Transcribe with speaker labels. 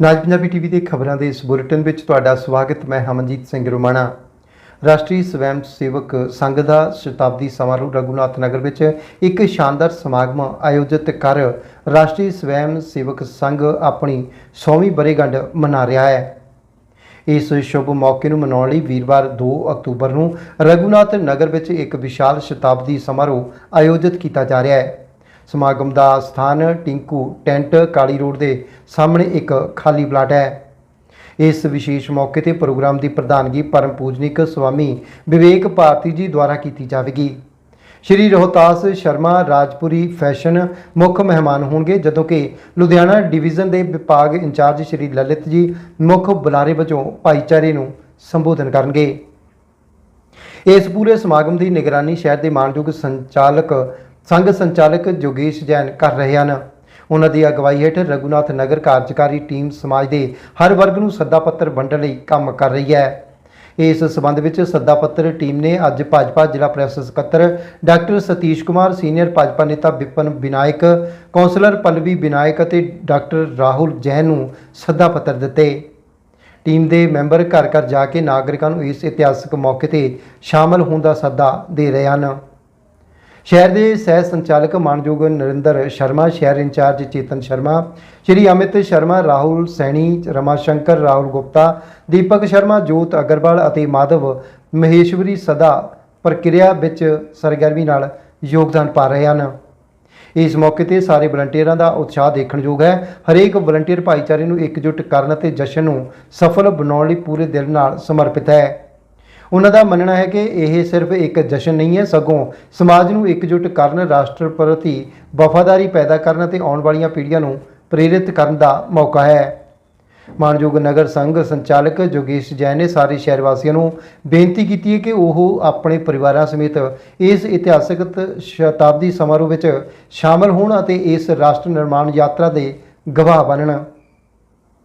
Speaker 1: ਨਾਜ Punjabi TV ਦੇ ਖਬਰਾਂ ਦੇ ਇਸ ਬੁਲੇਟਿਨ ਵਿੱਚ ਤੁਹਾਡਾ ਸਵਾਗਤ, ਮੈਂ ਹਮਨਜੀਤ ਸਿੰਘ ਰੁਮਾਣਾ। ਰਾਸ਼ਟਰੀ ਸਵੈਮ ਸੇਵਕ ਸੰਘ ਦਾ ਸ਼ਤਾਬਦੀ ਸਮਾਰੋਹ ਰਘੁਨਾਥ ਨਗਰ ਵਿੱਚ ਇੱਕ ਸ਼ਾਨਦਾਰ ਸਮਾਗਮ ਆਯੋਜਿਤ ਕਰ ਰਾਸ਼ਟਰੀ ਸਵੈਮ ਸੇਵਕ ਸੰਘ ਆਪਣੀ 100ਵੀਂ ਬਰੇਗੰਢ ਮਨਾ ਰਿਹਾ ਹੈ। ਇਸ ਸ਼ੁਭ ਮੌਕੇ ਨੂੰ ਮਨਾਉਣ ਲਈ ਵੀਰਵਾਰ 2 ਅਕਤੂਬਰ ਨੂੰ ਰਘੁਨਾਥ ਨਗਰ ਵਿੱਚ ਇੱਕ ਵਿਸ਼ਾਲ ਸ਼ਤਾਬਦੀ ਸਮਾਰੋਹ ਆਯੋਜਿਤ ਕੀਤਾ ਜਾ ਰਿਹਾ ਹੈ। ਸਮਾਗਮ ਦਾ ਸਥਾਨ ਟਿੰਕੂ ਟੈਂਟ ਕਾਲੀ ਰੋਡ ਦੇ ਸਾਹਮਣੇ ਇੱਕ ਖਾਲੀ ਪਲਾਟ ਹੈ। ਇਸ ਵਿਸ਼ੇਸ਼ ਮੌਕੇ ਤੇ ਪ੍ਰੋਗਰਾਮ ਦੀ ਪ੍ਰਧਾਨਗੀ ਪਰਮ ਪੂਜਨਿਕ ਸਵਾਮੀ ਵਿਵੇਕ ਭਾਰਤੀ ਜੀ ਦੁਆਰਾ ਕੀਤੀ ਜਾਵੇਗੀ। ਸ਼੍ਰੀ ਰੋਹਤਾਸ ਸ਼ਰਮਾ ਰਾਜਪੁਰੀ ਫੈਸ਼ਨ ਮੁੱਖ ਮਹਿਮਾਨ ਹੋਣਗੇ, ਜਦੋਂ ਕਿ ਲੁਧਿਆਣਾ ਡਿਵੀਜ਼ਨ ਦੇ ਵਿਭਾਗ ਇੰਚਾਰਜ ਸ਼੍ਰੀ ਲਲਿਤ ਜੀ ਮੁੱਖ ਬੁਲਾਰੇ ਵਜੋਂ ਭਾਈਚਾਰੇ ਨੂੰ ਸੰਬੋਧਨ ਕਰਨਗੇ। ਇਸ ਪੂਰੇ ਸਮਾਗਮ ਦੀ ਨਿਗਰਾਨੀ ਸ਼ਹਿਰ ਦੇ ਮਾਨਯੋਗ ਸੰਚਾਲਕ ਸੰਘ ਸੰਚਾਲਕ ਜੋਗੇਸ਼ ਜੈਨ ਕਰ ਰਹੇ ਹਨ। ਉਹਨਾਂ ਦੀ ਅਗਵਾਈ ਹੇਠ ਰਘੁਨਾਥ ਨਗਰ ਕਾਰਜਕਾਰੀ ਟੀਮ ਸਮਾਜ ਦੇ ਹਰ ਵਰਗ ਨੂੰ ਸੱਦਾ ਪੱਤਰ ਵੰਡਣ ਲਈ ਕੰਮ ਕਰ ਰਹੀ ਹੈ। ਇਸ ਸਬੰਧ ਵਿੱਚ ਸੱਦਾ ਪੱਤਰ ਟੀਮ ਨੇ ਅੱਜ ਭਾਜਪਾ ਜ਼ਿਲ੍ਹਾ ਪ੍ਰੈਸ ਸਕੱਤਰ ਡਾਕਟਰ ਸਤੀਸ਼ ਕੁਮਾਰ, ਸੀਨੀਅਰ ਭਾਜਪਾ ਨੇਤਾ ਵਿਪਨ ਵਿਨਾਇਕ, ਕੌਂਸਲਰ ਪਲਵੀ ਵਿਨਾਇਕ ਅਤੇ ਡਾਕਟਰ ਰਾਹੁਲ ਜੈਨ ਨੂੰ ਸੱਦਾ ਪੱਤਰ ਦਿੱਤੇ। ਟੀਮ ਦੇ ਮੈਂਬਰ ਘਰ ਘਰ ਜਾ ਕੇ ਨਾਗਰਿਕਾਂ ਨੂੰ ਇਸ ਇਤਿਹਾਸਕ ਮੌਕੇ ਤੇ ਸ਼ਾਮਲ ਹੋਣ ਦਾ ਸੱਦਾ ਦੇ ਰਹੇ ਹਨ। ਸ਼ਹਿਰ ਦੇ ਸਹਿ ਸੰਚਾਲਕ ਮਾਨਯੋਗ ਨਰਿੰਦਰ ਸ਼ਰਮਾ, ਸ਼ਹਿਰ ਇੰਚਾਰਜ ਚੇਤਨ ਸ਼ਰਮਾ, ਸ਼੍ਰੀ ਅਮਿਤ ਸ਼ਰਮਾ, ਰਾਹੁਲ ਸੈਣੀ ਰਮਾ ਸ਼ੰਕਰ ਰਾਹੁਲ ਗੁਪਤਾ, ਦੀਪਕ ਸ਼ਰਮਾ, ਜੋਤ ਅਗਰਵਾਲ ਅਤੇ ਮਾਧਵ ਮਹੇਸ਼ਵਰੀ ਸਦਾ ਪ੍ਰਕਿਰਿਆ ਵਿੱਚ ਸਰਗਰਮੀ ਨਾਲ ਯੋਗਦਾਨ ਪਾ ਰਹੇ ਹਨ। ਇਸ ਮੌਕੇ ਤੇ ਸਾਰੇ ਵਲੰਟੀਅਰਾਂ ਦਾ ਉਤਸ਼ਾਹ ਦੇਖਣਯੋਗ ਹੈ। ਹਰੇਕ ਵਲੰਟੀਅਰ ਭਾਈਚਾਰੇ ਨੂੰ ਇਕਜੁੱਟ ਕਰਨ ਅਤੇ ਜਸ਼ਨ ਨੂੰ ਸਫਲ ਬਣਾਉਣ ਲਈ ਪੂਰੇ ਦਿਲ ਨਾਲ ਸਮਰਪਿਤ ਹੈ। ਉਹਨਾਂ ਦਾ ਮੰਨਣਾ ਹੈ ਕਿ ਇਹ ਸਿਰਫ ਇੱਕ ਜਸ਼ਨ ਨਹੀਂ ਹੈ, ਸਗੋਂ ਸਮਾਜ ਨੂੰ ਇਕਜੁੱਟ ਕਰਨ, ਰਾਸ਼ਟਰ ਪ੍ਰਤੀ ਵਫਾਦਾਰੀ ਪੈਦਾ ਕਰਨ ਅਤੇ ਆਉਣ ਵਾਲੀਆਂ ਪੀੜ੍ਹੀਆਂ ਨੂੰ ਪ੍ਰੇਰਿਤ ਕਰਨ ਦਾ ਮੌਕਾ ਹੈ। ਮਾਨਯੋਗ ਨਗਰ ਸੰਘ ਸੰਚਾਲਕ ਜੋਗੇਸ਼ ਜੈਨ ਨੇ ਸਾਰੇ ਸ਼ਹਿਰ ਵਾਸੀਆਂ ਨੂੰ ਬੇਨਤੀ ਕੀਤੀ ਹੈ ਕਿ ਉਹ ਆਪਣੇ ਪਰਿਵਾਰਾਂ ਸਮੇਤ ਇਸ ਇਤਿਹਾਸਕ ਸ਼ਤਾਬਦੀ ਸਮਾਰੋਹ ਵਿੱਚ ਸ਼ਾਮਲ ਹੋਣ ਅਤੇ ਇਸ ਰਾਸ਼ਟਰ ਨਿਰਮਾਣ ਯਾਤਰਾ ਦੇ ਗਵਾਹ ਬਣਨ।